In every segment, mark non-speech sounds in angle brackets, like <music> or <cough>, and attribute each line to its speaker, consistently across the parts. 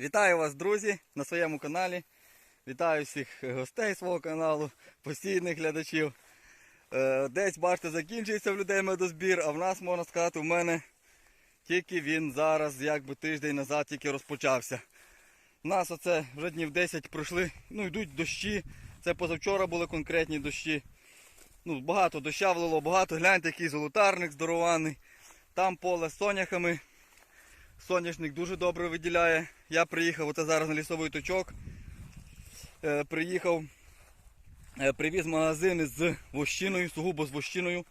Speaker 1: Вітаю вас, друзі, на своєму каналі. Вітаю всіх гостей свого каналу, постійних глядачів. Е, Десь, бачите, закінчується в людей медозбір, а в нас, можна сказати, у мене тільки він зараз, якби тиждень назад тільки розпочався. У нас оце вже днів 10 пройшли, ну йдуть дощі. Це позавчора були конкретні дощі. Ну, багато доща влило, багато. Гляньте, який золотарник здорований. Там поле з соняхами. Соняшник дуже добре виділяє. Я приїхав оце зараз на лісовий точок. Е, приїхав, е, привіз магазини з вощиною, сугубо з вощиною.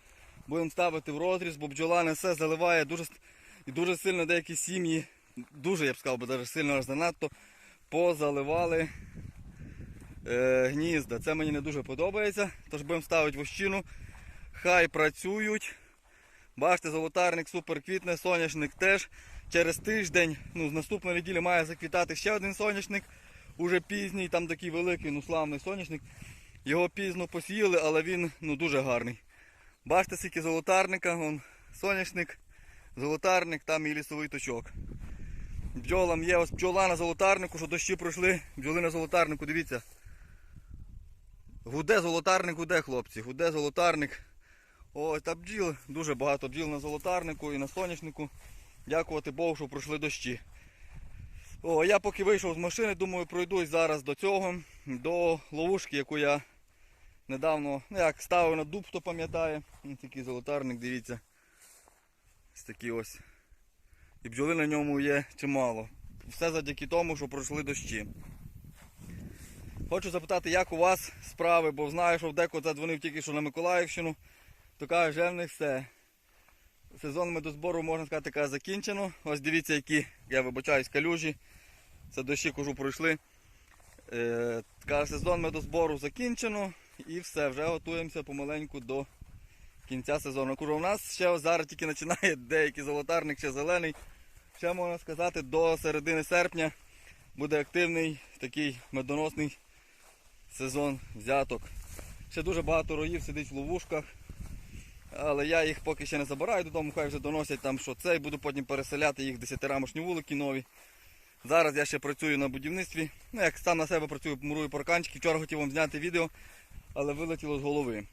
Speaker 1: Будемо ставити в розріз, бо бджола несе, заливає дуже, і дуже сильно деякі сім'ї, дуже я б сказав, навіть сильно аж занадто, позаливали е, гнізда. Це мені не дуже подобається. Тож будемо ставити вощину. Хай працюють. Бачите, золотарник супер квітне, соняшник теж. Через тиждень, ну, з наступної неділі має заквітати ще один соняшник. Уже пізній, там такий великий, ну славний соняшник. Його пізно посіяли, але він ну, дуже гарний. Бачите, скільки золотарника, вон, соняшник, золотарник, там і лісовий точок. Бджолам є ось бджола на золотарнику, що дощі пройшли. Бджоли на золотарнику, дивіться. Гуде золотарник, гуде, хлопці, гуде золотарник. Ось та бджіл, дуже багато бджіл на золотарнику і на соняшнику. Дякувати Богу, що пройшли дощі. О, я поки вийшов з машини, думаю, пройдусь зараз до цього, до ловушки, яку я недавно, ну як ставив на дуб, хто пам'ятає. Ось такий золотарник, дивіться. Ось такий ось. І бджоли на ньому є чимало. Все завдяки тому, що пройшли дощі. Хочу запитати, як у вас справи, бо знаю, що в деко задзвонив тільки що на Миколаївщину, то каже, вже в них все. Сезон медозбору, можна сказати, каже, закінчено. Ось дивіться, які, я вибачаюсь, калюжі. Це дощі кажу пройшли. Е, каже, сезон медозбору закінчено і все, вже готуємося помаленьку до кінця сезону. Кажу, у нас ще зараз тільки починає деякий золотарник, ще зелений. Ще можна сказати, до середини серпня буде активний такий медоносний сезон взяток. Ще дуже багато роїв сидить в ловушках. Але я їх поки ще не забираю додому, хай вже доносять там, що це, і буду потім переселяти їх в 10-рамочні вулики нові. Зараз я ще працюю на будівництві. Ну, як сам на себе працюю, мурую парканчики. Вчора хотів вам зняти відео, але вилетіло з голови.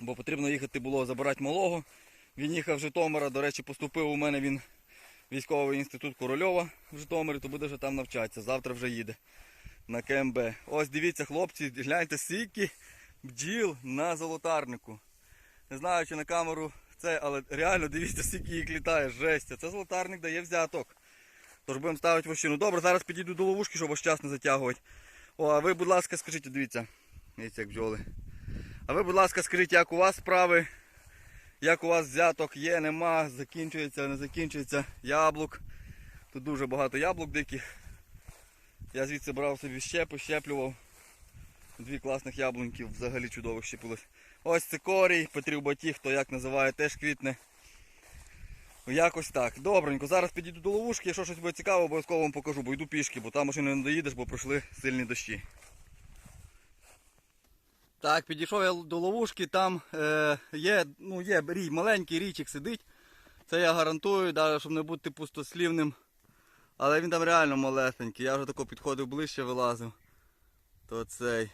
Speaker 1: Бо потрібно їхати було забирати малого. Він їхав з Житомира, до речі, поступив у мене він військовий інститут Корольова в Житомирі, то буде вже там навчатися. Завтра вже їде на КМБ. Ось дивіться, хлопці, гляньте, скільки бджіл на золотарнику. Не знаю, чи на камеру це, але реально дивіться, скільки їх літає, жесть. Це золотарник дає взяток. Тож будемо ставити вощину. Добре, зараз підійду до ловушки, щоб ваш час не затягувати. О, а ви, будь ласка, скажіть, дивіться. Дивіться, як бджоли. А ви, будь ласка, скажіть, як у вас справи? Як у вас взяток є, нема, закінчується, не закінчується. Яблук. Тут дуже багато яблук диких. Я звідси брав собі щепи, щеплював. Дві класних яблуньки взагалі чудових щепилось. Ось цикорій, Петрів Батіг, хто як називає, теж квітне. Якось так. Добренько. Зараз підійду до ловушки, якщо щось буде цікаво, обов'язково вам покажу, бо йду пішки, бо там машини не доїдеш, бо пройшли сильні дощі. Так, підійшов я до ловушки, там е, є, ну, є рій, маленький річик сидить. Це я гарантую, навіть, щоб не бути пустослівним. Але він там реально малесенький. Я вже тако підходив ближче, вилазив. То цей.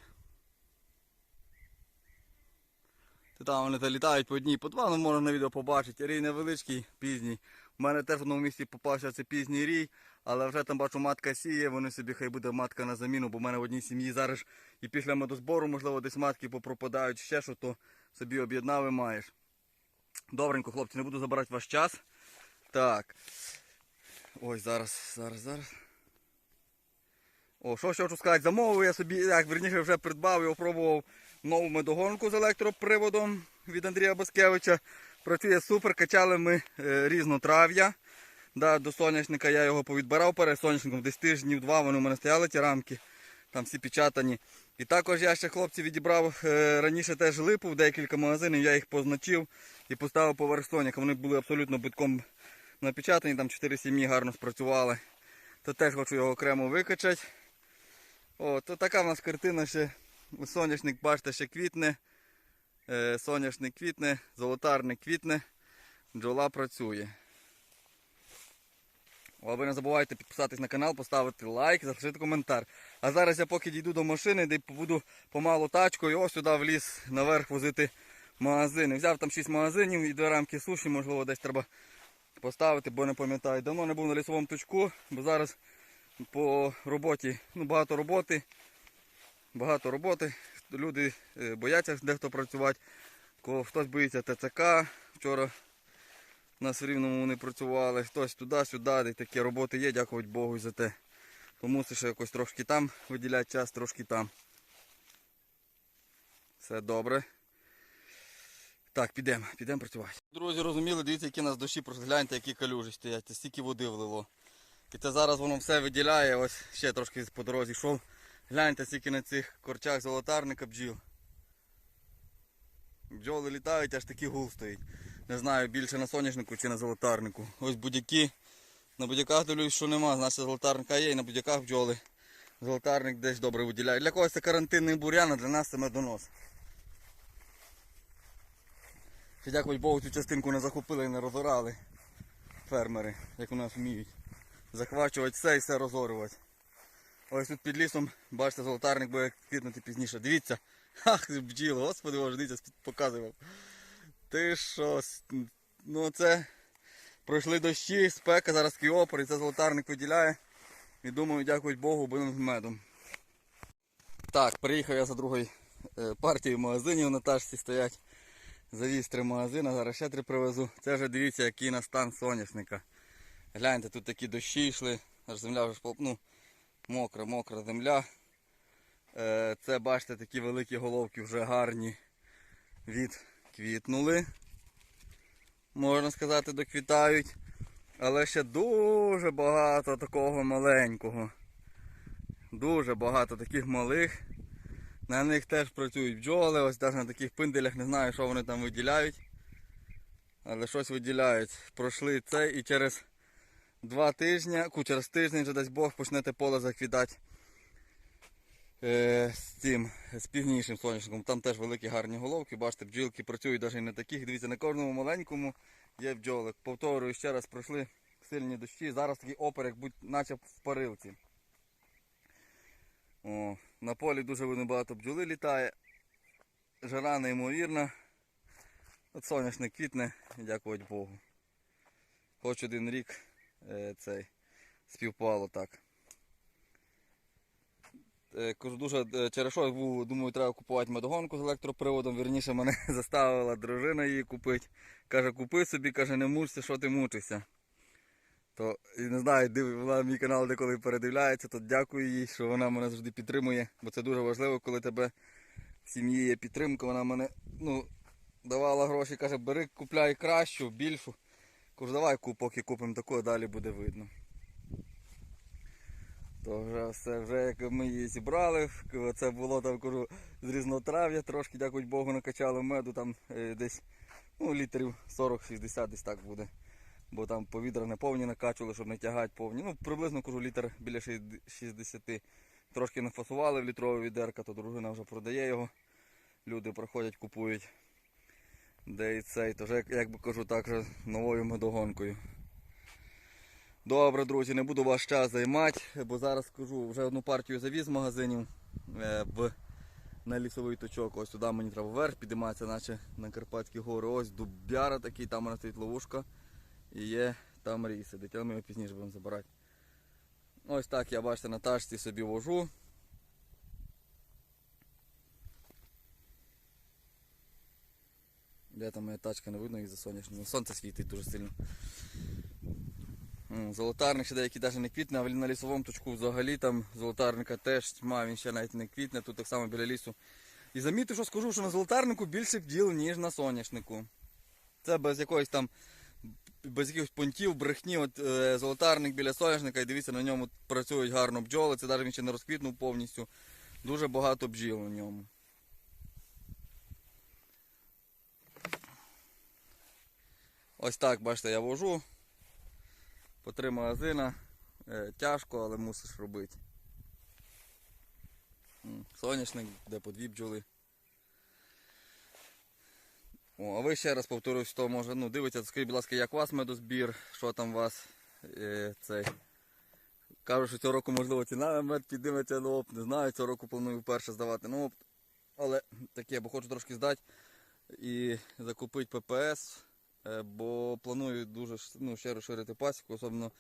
Speaker 1: То там вони то літають по одній, по два, ну можна на відео побачити. Рій невеличкий, пізній. У мене теж в одному місці попався це пізній рій, але вже там бачу матка сіє, вони собі хай буде матка на заміну, бо в мене в одній сім'ї зараз і після медозбору, можливо, десь матки попропадають ще що, то собі об'єднав і маєш. Добренько, хлопці, не буду забирати ваш час. Так. Ось зараз, зараз, зараз. О, що ще хочу сказати, замовив я собі, як верніше вже придбав і опробував нову медогонку з електроприводом від Андрія Баскевича. Працює супер, качали ми е, різнотрав'я. Да, до соняшника я його повідбирав перед соняшником, десь тижнів два вони у мене стояли ті рамки, там всі печатані. І також я ще хлопці відібрав е, раніше теж липу в декілька магазинів, я їх позначив і поставив поверх соняка. Вони були абсолютно битком напечатані, там 4 сім'ї гарно спрацювали. То теж хочу його окремо викачати. О, то така в нас картина ще. Соняшник, бачите, ще квітне. Е, соняшник квітне, золотарник квітне, бджола працює. А ви не забувайте підписатись на канал, поставити лайк, залишити коментар. А зараз я поки дійду до машини, де буду помалу тачкою, ось сюди в ліс наверх возити магазини. Взяв там 6 магазинів і дві рамки суші, можливо, десь треба поставити, бо не пам'ятаю. Давно не був на лісовому точку, бо зараз по роботі, ну багато роботи. Багато роботи. Люди е, бояться дехто працювати. Кого хтось боїться ТЦК. Вчора на рівному вони працювали, хтось туди-сюди, де такі роботи є, дякувати Богу за те. То мусиш якось трошки там виділяти час, трошки там. Все добре. Так, підемо, підемо працювати. Друзі, розуміли, дивіться, які у нас дощі, просто гляньте, які калюжі стоять, це стільки води влило. І це зараз воно все виділяє, ось ще трошки по дорозі йшов. Гляньте, скільки на цих корчах золотарника бджіл. Бджоли літають, аж такий гул стоїть. Не знаю, більше на соняшнику чи на золотарнику. Ось будяки. На будяках дивлюсь, що нема, значить золотарника є і на будяках бджоли. Золотарник десь добре виділяє. Для когось це карантинний бурян, а для нас це медонос. Ще дякувати Богу, цю частинку не захопили і не розорали фермери, як у нас вміють. Захвачувати все і все розорювати. Ось тут під лісом, бачите, золотарник буде квітнути пізніше. Дивіться. <laughs> Ах, бджіли, господи, боже, дивіться, показував. Ти що? Ну це пройшли дощі, спека, зараз такий опор, і це золотарник виділяє. І думаю, дякують Богу, будемо з медом. Так, приїхав я за другою е, партією магазинів на тачці стоять. Завіз три магазини, зараз ще три привезу. Це вже дивіться, який на стан соняшника. Гляньте, тут такі дощі йшли, аж земля вже ну, мокра, мокра земля. Е, Це бачите, такі великі головки вже гарні відквітнули. Можна сказати, доквітають. Але ще дуже багато такого маленького. Дуже багато таких малих. На них теж працюють бджоли, ось навіть на таких пинделях не знаю, що вони там виділяють. Але щось виділяють. Пройшли це і через два тижні, через тиждень, вже дасть Бог, почнете поле заквітати е, з цим, з півнішим соняшником. Там теж великі гарні головки, бачите, бджілки працюють навіть на таких. Дивіться, на кожному маленькому є бджоли. Повторюю, ще раз пройшли сильні дощі. Зараз такий опер, як будь наче в парилці. О, на полі дуже багато бджоли літає. Жара неймовірна. От соняшник квітне, дякувати Богу. Хоч один рік е, цей співпало так. Е, Кажу, дуже е, через що був, думаю, треба купувати медогонку з електроприводом. Вірніше мене <laughs> заставила дружина її купити. Каже, купи собі, каже, не мучся, що ти мучишся. То і не знаю, див, вона мій канал деколи передивляється, то дякую їй, що вона мене завжди підтримує. Бо це дуже важливо, коли тебе в сім'ї є підтримка. Вона мене ну, давала гроші, каже, бери, купляй кращу, більшу. Кажу, давай поки купимо таку, далі буде видно. То вже все, вже як ми її зібрали, це було там, кажу, з різнотрав'я, трошки, дякую Богу, накачали меду, там е, десь ну, літрів 40-60 десь так буде. Бо там повідра не повні накачували, щоб не тягати повні. Ну, приблизно кажу, літр біля 60. Трошки нафасували в літрове відерка, то дружина вже продає його. Люди приходять, купують. Де і цей, то вже, як, би кажу, так же новою медогонкою. Добре, друзі, не буду ваш час займати, бо зараз скажу, вже одну партію завіз з магазинів е, в, на лісовий точок. Ось сюди мені треба вверх підійматися, наче на Карпатські гори. Ось дубяра такий, там нас стоїть ловушка. І є там рій сидить, але ми його пізніше будемо забирати. Ось так я бачите на тачці собі вожу. Де там моя тачка не видно із-за сонячного. Сонце світить дуже сильно. Золотарник ще деякий навіть не квітне, а на лісовому точку взагалі там золотарника теж тьма, він ще навіть не квітне, тут так само біля лісу. І замітив, що скажу, що на золотарнику більше бділ, ніж на соняшнику. Це без якоїсь там, без якихось понтів, брехні, от е, золотарник біля соняшника, і дивіться, на ньому працюють гарно бджоли, це навіть він ще не розквітнув повністю. Дуже багато бджіл у ньому. Ось так, бачите, я вожу. По три магазина. Е, тяжко, але мусиш робити. Соняшник, де по дві бджоли. О, а ви ще раз повторюсь, хто може, ну дивіться, скажіть, будь ласка, як у вас медозбір, що там у вас Е, цей. Кажу, що цього року, можливо, ціна на мед підніметься на опт. Не знаю, цього року планую вперше здавати на опт. Але таке, бо хочу трошки здати і закупити ППС, бо планую дуже ну, ще розширити пасіку, особливо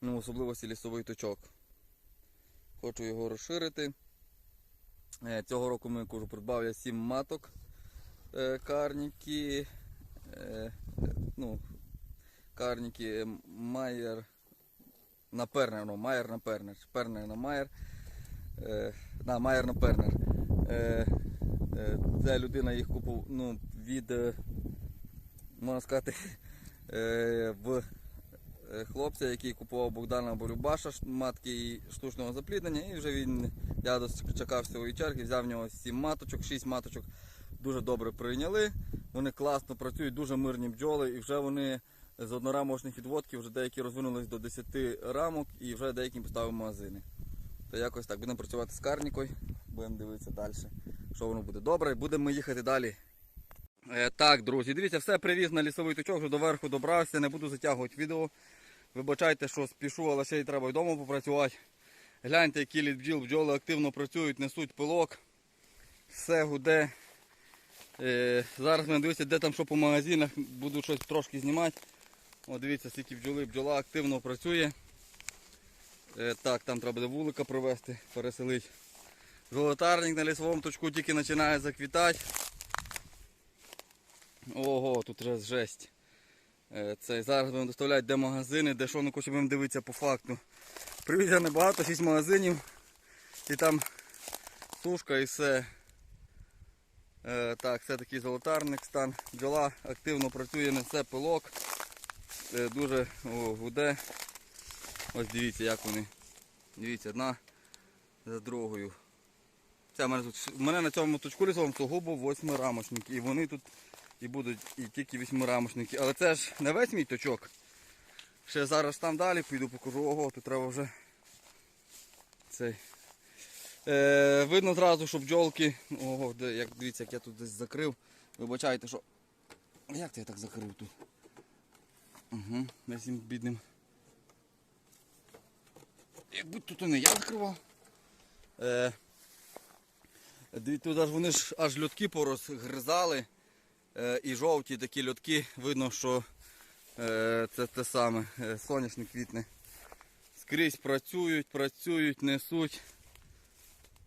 Speaker 1: ну, особливості лісовий точок. Хочу його розширити. Е, Цього року ми кажу, придбав я 7 маток е, карніки. е, е, Ну, карніки Майер на Пернер, ну, Майер на Пернер. Пернер на Майер. Е, на, Майер на Пернер. Е, е, Ця людина їх купив ну, від, е, можна сказати, <laughs> е, в е, хлопця, який купував Богдана Болюбаша, ш- матки штучного запліднення. І вже він, я дочекав своєї черги, взяв в нього 7 маточок, 6 маточок дуже добре прийняли. Вони класно працюють, дуже мирні бджоли, і вже вони з однорамочних відводків вже деякі розвинулись до 10 рамок і вже деякі поставив магазини. То якось так, будемо працювати з карнікою, будемо дивитися далі, що воно буде добре, і будемо їхати далі. Е, так, друзі, дивіться, все привіз на лісовий точок, вже до верху добрався, не буду затягувати відео. Вибачайте, що спішу, але ще й треба вдома попрацювати. Гляньте, які літ бджіл, бджоли активно працюють, несуть пилок. Все гуде. Е, зараз ми дивіться, де там що по магазинах, буду щось трошки знімати. О, дивіться, скільки бджоли, бджола активно працює. Е, так, там треба буде вулика провести, переселити. Золотарник на лісовому точку тільки починає заквітати. Ого, тут вже жесть. Е, Це, зараз будемо доставляти де магазини, де що, ну хоче будемо дивитися по факту. Привіз я небагато, 6 магазинів. І там тушка і все. Е, так, це такий золотарник стан. Бджола активно працює, несе пилок. Е, дуже о, гуде. Ось дивіться, як вони. Дивіться, одна за другою. Це мене, тут, мене на цьому точку лісовому сугубо восьмирамочники. І вони тут і будуть і тільки восьмирамочники. Але це ж не весь мій точок. Ще зараз там далі піду покажу. Ого, тут треба вже цей. Е, видно зразу, що бджолки. Ого, де, як, дивіться, як я тут десь закрив. Вибачайте, що. Як це я так закрив тут? Угу, я цим бідним. Якби тут і не я закривав. Е, тут аж вони ж аж льотки порозгризали. Е, і жовті такі льотки, видно, що е, це те саме, е, соняшник квітне. Скрізь працюють, працюють, несуть,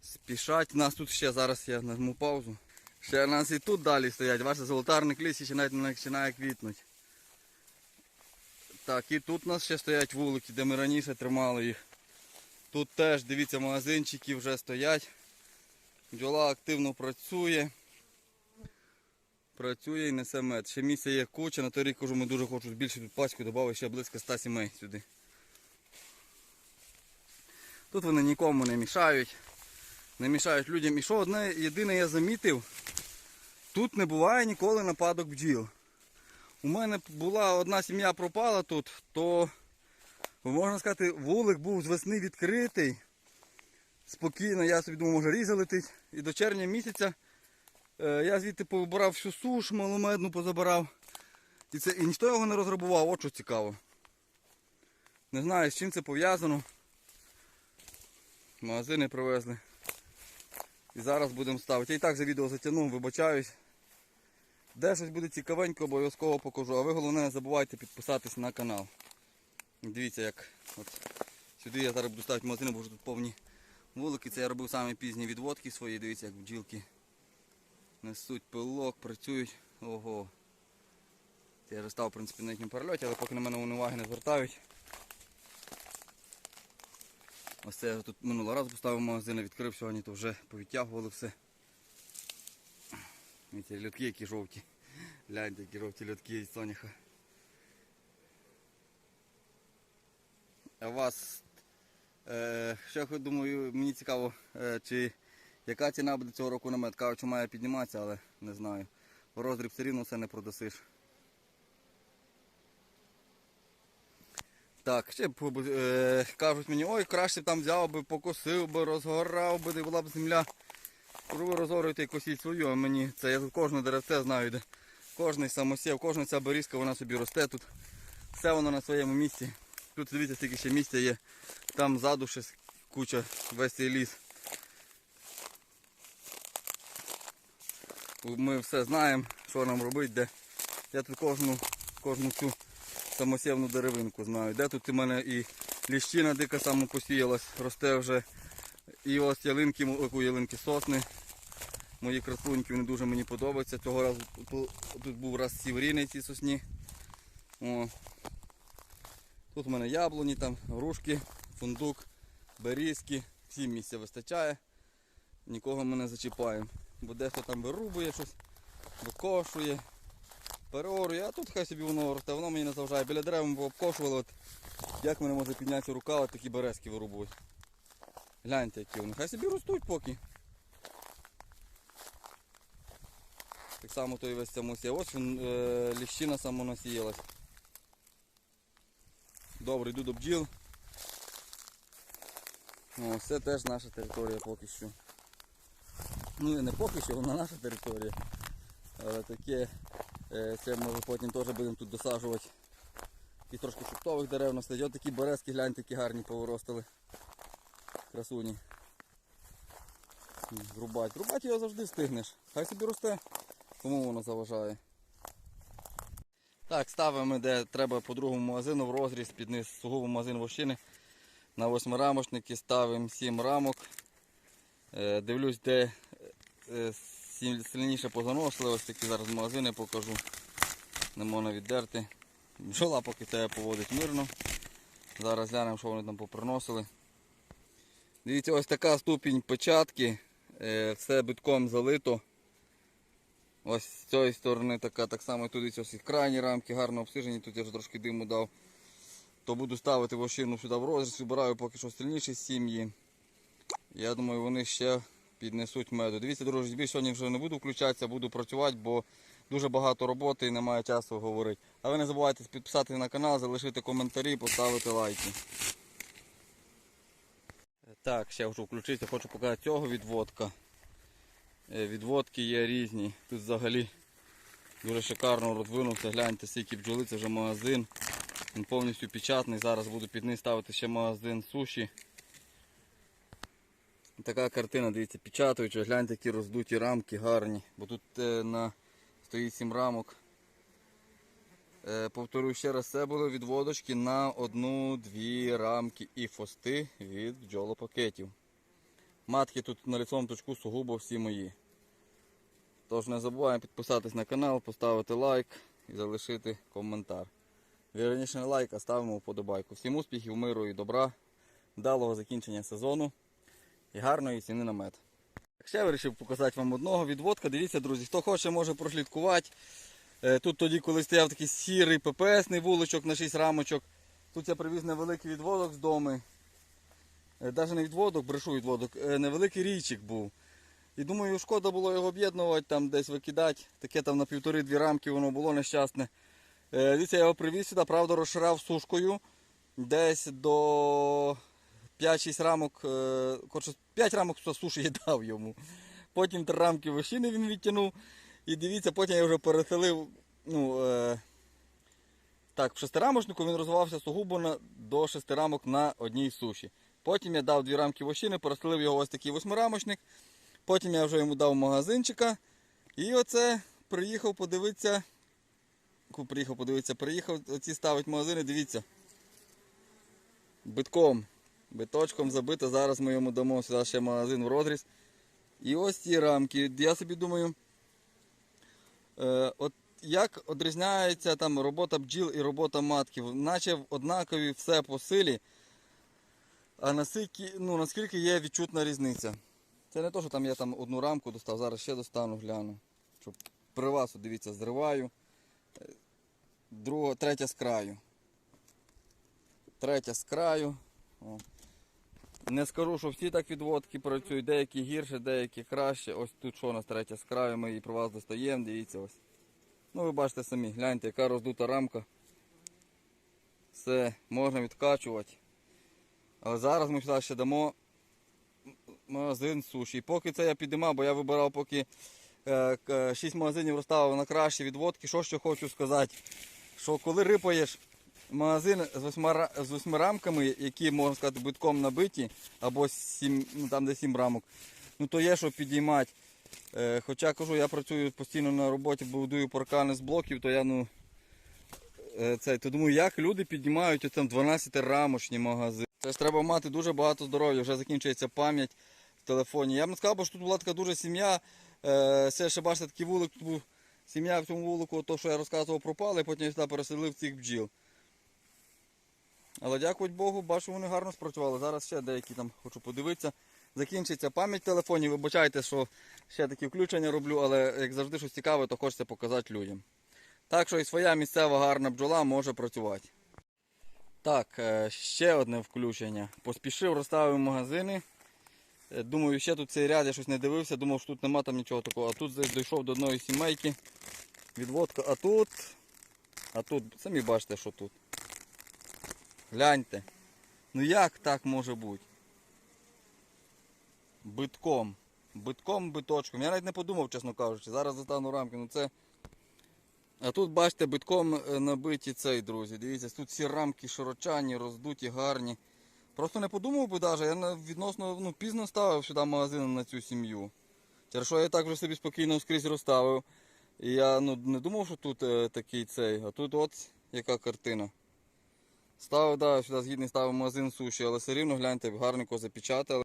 Speaker 1: спішать. Нас тут ще зараз я нажму паузу. Ще нас і тут далі стоять. Бачите, золотарник ліс ще навіть не починає квітнути. Так, і тут у нас ще стоять вулики, де ми раніше тримали їх. Тут теж, дивіться, магазинчики вже стоять. Бджола активно працює. Працює і несе мед. Ще місця є куча, на той рік кажу, ми дуже хочемо збільшити тут пачку, додати ще близько 100 сімей сюди. Тут вони нікому не мішають. Не мішають людям. І що одне єдине я замітив, тут не буває ніколи нападок бджіл. У мене була одна сім'я пропала тут, то можна сказати, вулик був з весни відкритий. Спокійно, я собі думав, може різа летить. І до червня місяця я звідти повибирав всю суш, маломедну позабирав. І, це, і ніхто його не розграбував, от що цікаво. Не знаю, з чим це пов'язано. Магазини привезли. І зараз будемо ставити. Я і так за відео затягнув, вибачаюсь. Де щось буде цікавенько, обов'язково покажу. А ви головне не забувайте підписатись на канал. Дивіться як. От. Сюди я зараз буду ставити магазини, бо вже тут повні вулики. Це я робив самі пізні відводки свої. Дивіться, як бджілки несуть пилок, працюють. Ого. Це я вже став в принципі, на їхньому перельоті, але поки на мене вони уваги не звертають. Ось це я тут минулого разу поставив магазин, відкрив сьогодні, то вже повідтягували все. І ці льотки які жовті. Гляньте, які жовті льотки із соняха. А вас, е, я думаю, мені цікаво, е, чи яка ціна буде цього року на мед. Кажуть, що має підніматися, але не знаю. Роздріб все рівно все не продасиш. Так, ще е, кажуть мені, ой, краще б там взяв би, покосив би, розгорав би, де була б земля. Кажу, ви розорюєте і косіть свою, а мені це я тут кожне деревце знаю, де кожний самосів, кожна ця берізка вона собі росте тут. Все воно на своєму місці. Тут дивіться, скільки ще місця є. Там ззаду ще куча, весь цей ліс. Ми все знаємо, що нам робити, де. Я тут кожну, кожну цю самосівну деревинку знаю. Де тут у мене і ліщина дика само посіялась, росте вже. І ось ялинки, м- ялинки сосни. Мої красуньки, вони дуже мені подобаються. Цього разу тут був раз сівріний ці сосні. О. Тут у мене яблуні, там, грушки, фундук, берізки. Всім місця вистачає. Нікого ми не зачіпаємо. Бо дехто там вирубує щось, викошує, переорує, а тут хай собі воно росте, воно мені не заважає. Біля дерев обкошували, от як мене може піднятися рука, от такі березки вирубують. Гляньте, які вони. Хай собі ростуть поки. Так само той весь самосія. Ось він, е, ліщина самонасіялась. Добре, йду до бджіл. О, це теж наша територія поки що. Ну і не поки що, вона наша територія. Але таке, е, це може потім теж будемо тут досаджувати. І трошки фруктових дерев насадити. Ось такі березки, гляньте, які гарні повиростили. Красуні. Рубать. Рубать його завжди встигнеш. Хай собі росте. Кому воно заважає? Так, ставимо, де треба по другому магазину в розріз під низ сугубо магазин вощини. На восьмирамочники ставимо 7 рамок. Е, Дивлюсь, де сильніше позаносили. Ось такі зараз магазини покажу. Не можна віддерти. Бджола поки тебе поводить мирно. Зараз глянемо, що вони там поприносили. Дивіться, ось така ступінь печатки. Е, Все битком залито. Ось з цієї сторони така, так само тут ось і крайні рамки гарно обсижені, тут я вже трошки диму дав. То буду ставити вощину сюди в розріз, вибираю поки що сильніші сім'ї. Я думаю, вони ще піднесуть меду. Дивіться, друзі, більше сьогодні вже не буду включатися, буду працювати, бо дуже багато роботи і немає часу говорити. А ви не забувайте підписатися на канал, залишити коментарі, поставити лайки. Так, ще хочу включитися, хочу показати цього відводка. Е, Відводки є різні. Тут взагалі дуже шикарно розвинувся. Гляньте, скільки бджоли, це вже магазин. Він повністю печатний. Зараз буду під ним ставити ще магазин суші. Така картина, дивіться, печатаючи, гляньте, які роздуті рамки гарні. Бо тут е, на стоїть 7 рамок. Е, повторюю ще раз, це були відводочки на одну-дві рамки і фости від бджолопакетів. Матки тут на лицьому точку сугубо всі мої. Тож не забуваємо підписатись на канал, поставити лайк і залишити коментар. Вірніше не лайк, а ставимо вподобайку. Всім успіхів, миру і добра, вдалого закінчення сезону і гарної ціни на мед. Ще вирішив показати вам одного відводка. Дивіться, друзі, хто хоче, може прослідкувати. Е, Тут тоді, коли стояв такий сірий ППСний вуличок на 6 рамочок, тут я привіз невеликий відводок з дому. Навіть не відводок, брешу відводок, е, невеликий річик був. І думаю, шкода було його об'єднувати, там десь викидати. Таке там на півтори-дві рамки воно було нещасне. Е, Дивіться, я його привіз сюди, правда, розширав сушкою. Десь до 5-6 рамок, е, коротше, 5 рамок суші я дав йому. Потім 3 рамки вощини він відтягнув. І дивіться, потім я вже переселив. Ну, е, так, в шестирамочнику він розвивався сугубо на, до шести рамок на одній суші. Потім я дав дві рамки вощини, переселив його ось такий восьмирамочник. Потім я вже йому дав магазинчика. І оце приїхав подивитися. Приїхав подивитися, приїхав оці ставить магазини, дивіться. Битком. Биточком забито. Зараз ми йому дамо сюди ще магазин в розріз. І ось ці рамки. Я собі думаю, е, от як відрізняється там робота бджіл і робота матків. Наче однакові все по силі. А наскільки, ну, наскільки є відчутна різниця. Це не то, що там я там одну рамку достав, зараз ще достану, гляну. Щоб при вас, дивіться, зриваю. Е, Друга, третя з краю. Третя з краю. О. Не скажу, що всі так відводки працюють, деякі гірше, деякі краще. Ось тут що у нас третя з краю, ми її при вас достаємо, дивіться ось. Ну ви бачите самі, гляньте, яка роздута рамка. Все, можна відкачувати. Але зараз ми сюди ще дамо магазин суші. І поки це я підіймав, бо я вибирав поки 6 магазинів розставив на кращі відводки. Що ще хочу сказати? Що коли рипаєш магазин з восьма, з восьми рамками, які, можна сказати, битком набиті, або сім, ну, там, де сім рамок, ну то є що підіймати. Е, хоча кажу, я працюю постійно на роботі, будую паркани з блоків, то я ну. е, Цей, то думаю, як люди піднімають оцем 12-рамочні магазини. Це ж треба мати дуже багато здоров'я, вже закінчується пам'ять в телефоні. Я б сказав, що тут була така дуже сім'я. Е, це ще бачите такий вулик, тут був сім'я в цьому вулику, то, що я розказував, пропали, потім я сюди переселив цих бджіл. Але дякувати Богу, бачу, вони гарно спрацювали. Зараз ще деякі там хочу подивитися. Закінчиться пам'ять в телефоні. Вибачайте, що ще такі включення роблю, але як завжди щось цікаве, то хочеться показати людям. Так що і своя місцева гарна бджола може працювати. Так, е, ще одне включення. Поспішив, розставив магазини. Е, Думаю, ще тут цей ряд я щось не дивився, думав, що тут нема там нічого такого. А тут дійшов до одної сімейки. Відводка, а тут. А тут, самі бачите, що тут. Гляньте. Ну як так може бути? Битком. Битком, биточком. Я навіть не подумав, чесно кажучи. Зараз достану рамки. Ну це. А тут бачите, битком е, набиті цей, друзі. Дивіться, тут всі рамки широчані, роздуті, гарні. Просто не подумав би навіть, я відносно ну, пізно ставив сюди магазин на цю сім'ю. Через що я так вже собі спокійно скрізь розставив. І я ну, не думав, що тут е, такий цей, а тут от яка картина. Ставив, да, сюди згідний ставив магазин суші, але все рівно гляньте, гарненько запечатали.